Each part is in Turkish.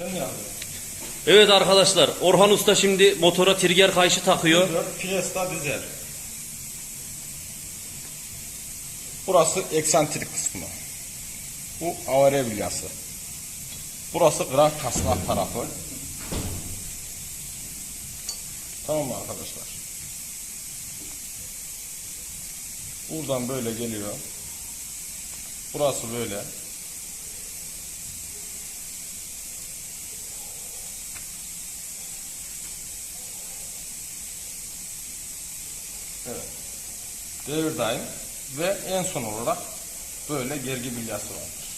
Sen ne yapıyorsun? Evet arkadaşlar Orhan Usta şimdi motora trigger kayışı takıyor. 4 Fiesta dizel. Burası eksantrik kısmı. Bu avare bilyası. Burası grand kasnak tarafı. Tamam mı arkadaşlar? Buradan böyle geliyor. Burası böyle. Devir daim ve en son olarak böyle gergi bilyası vardır.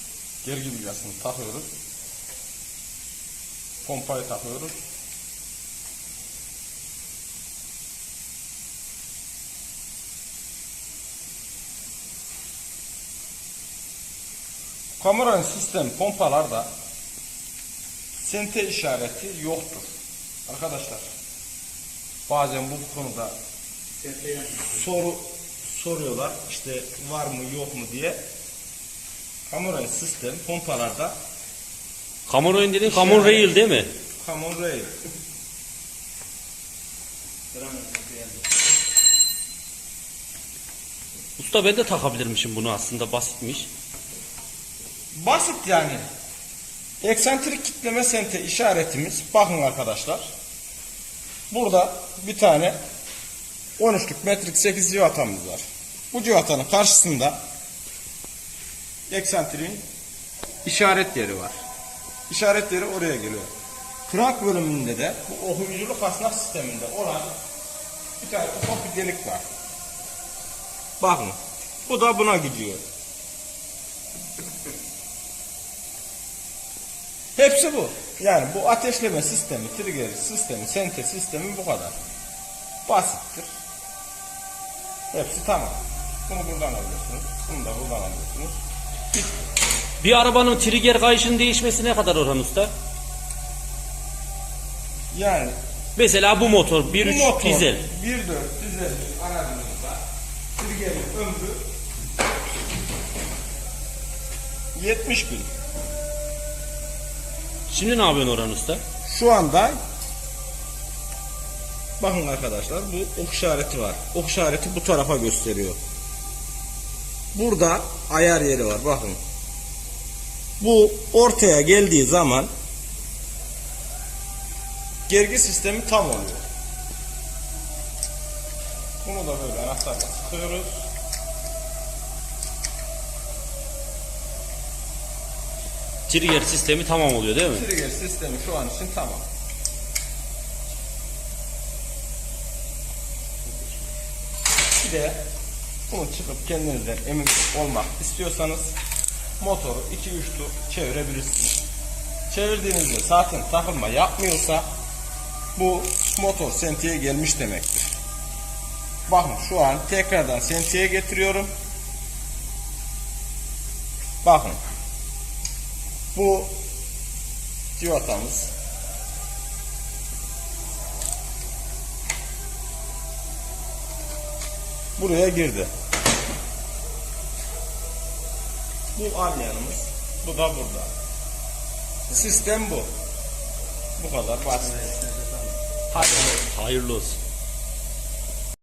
Gergi bilyasını takıyoruz. Pompayı takıyoruz. Kameranın sistem pompalarda sente işareti yoktur. Arkadaşlar bazen bu konuda soru soruyorlar işte var mı yok mu diye. Kameranın sistem pompalarda Kamuroyun dediğin Kamur Rail değil mi? Camon Rail. Usta ben de takabilirmişim bunu aslında basitmiş. Basit yani. Eksantrik kitleme sente işaretimiz bakın arkadaşlar. Burada bir tane 13'lük metrik 8 civatamız var. Bu civatanın karşısında eksantriğin işaret yeri var. İşaret yeri oraya geliyor. Krank bölümünde de bu okuyuculuk kasnak sisteminde olan bir tane ufak bir delik var. Bakın. Bu da buna gidiyor. Hepsi bu. Yani bu ateşleme sistemi, trigger sistemi, sente sistemi bu kadar. Basittir. Hepsi tamam. Bunu buradan alıyorsunuz. Bunu da buradan alıyorsunuz. Bir arabanın trigger kayışının değişmesi ne kadar Orhan Usta? Yani Mesela bu motor bu 1.3 motor dizel. 1.4 dizel aracımızda triggerin ömrü 70 bin. Şimdi ne yapıyorsun Orhan Usta? Şu anda bakın arkadaşlar bu ok işareti var. Ok işareti bu tarafa gösteriyor. Burada ayar yeri var bakın. Bu ortaya geldiği zaman gergi sistemi tam oluyor. Bunu da böyle anahtarla sıkıyoruz. Trigger sistemi tamam oluyor değil mi? Trigger sistemi şu an için tamam. De bunu çıkıp kendinizden emin olmak istiyorsanız motoru 2-3 tur çevirebilirsiniz. Çevirdiğinizde zaten takılma yapmıyorsa bu motor sentiye gelmiş demektir. Bakın şu an tekrardan sentiye getiriyorum. Bakın bu civatamız buraya girdi. Bu alyanımız, bu da burada. Sistem bu. Bu kadar basit. Hadi. Hayırlı olsun.